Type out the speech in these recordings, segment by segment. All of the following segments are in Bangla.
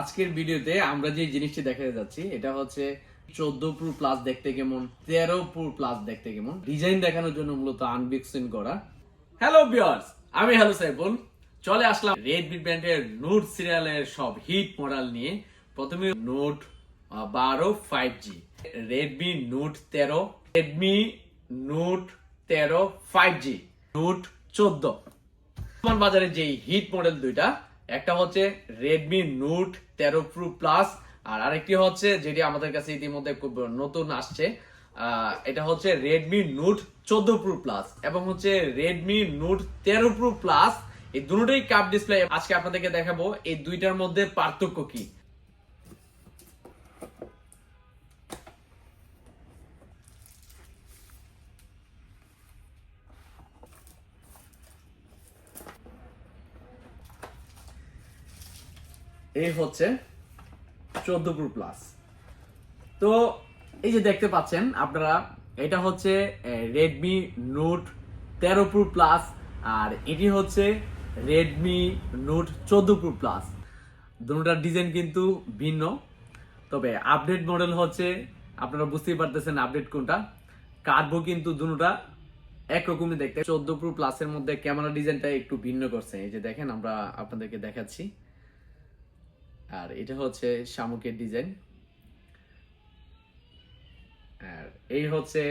আজকের ভিডিওতে আমরা যে জিনিসটি দেখাতে যাচ্ছি, এটা হচ্ছে চোদ্দ প্রো প্লাস দেখতে কেমন, তেরো প্রো প্লাস দেখতে কেমন। ডিজাইন দেখানোর জন্য মূলত আনবিক্সিং করা। হ্যালো বিয়ার্স আমি হ্যালো সাইফুল। চলে আসলাম রেডমি ব্র্যান্ডের নোট সিরিয়ালের সব হিট মডেল নিয়ে। প্রথমে নোট বারো ফাইভ জি রেডমি নোট তেরো রেডমি নোট তেরো ফাইভ জি নোট চোদ্দ। বাজারে যে হিট মডেল দুইটা একটা হচ্ছে রেডমি নোট তেরো প্রো প্লাস আর আরেকটি হচ্ছে যেটি আমাদের কাছে ইতিমধ্যে খুব নতুন আসছে। এটা হচ্ছে রেডমি নোট চোদ্দ প্রো প্লাস এবং হচ্ছে রেডমি নোট তেরো প্রো প্লাস এই দুটোই কাপ ডিসপ্লে আজকে আপনাদেরকে দেখাবো, এই দুইটার মধ্যে পার্থক্য কি? এই হচ্ছে চোদ্দ প্রো প্লাস তো এই যে দেখতে পাচ্ছেন আপনারা, এটা হচ্ছে রেডমি নোট তেরো প্রো প্লাস আর এটি হচ্ছে রেডমি নোট চোদ্দ প্রো প্লাস দুটার ডিজাইন কিন্তু ভিন্ন। তবে আপডেট মডেল হচ্ছে, আপনারা বুঝতেই পারতেছেন আপডেট কোনটা। কাটবো কিন্তু দুটা একরকমই দেখতে। চোদ্দ প্রো প্লাসের মধ্যে ক্যামেরা ডিজাইনটা একটু ভিন্ন করছে। এই যে দেখেন, আমরা আপনাদেরকে দেখাচ্ছি। আর এটা হচ্ছে শামুকের ডিজাইন। আর এই হচ্ছে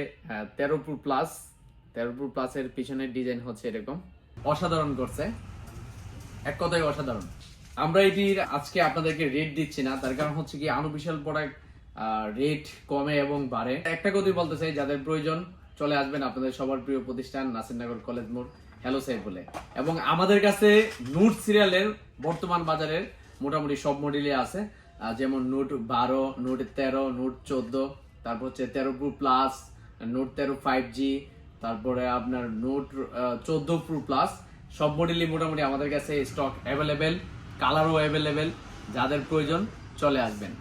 তেরো প্রো প্লাস। তেরো প্রো প্লাসের পিছনের ডিজাইন হচ্ছে এরকম। অসাধারণ করছে। এক কথায় অসাধারণ। আমরা এটির আজকে আপনাদেরকে রেট দিচ্ছি না। তার কারণ হচ্ছে কি আনুবিশাল প্রোডাক্ট রেট কমে এবং বাড়ে। একটা কথাই বলতে চাই, যাদের প্রয়োজন চলে আসবেন আপনাদের সবার প্রিয় প্রতিষ্ঠান নাসিরনগর কলেজ মোড় হ্যালো সাহেব বলে। এবং আমাদের কাছে নোট সিরিয়ালের বর্তমান বাজারের মোটামুটি সব মডেলই আছে। যেমন নোট বারো নোট তেরো নোট চোদ্দ, তারপর হচ্ছে তেরো প্রো প্লাস নোট তেরো ফাইভ জি তারপরে আপনার নোট চোদ্দ প্রো প্লাস সব মডেলই মোটামুটি আমাদের কাছে স্টক অ্যাভেলেবেল কালারও অ্যাভেলেবেল যাদের প্রয়োজন চলে আসবেন।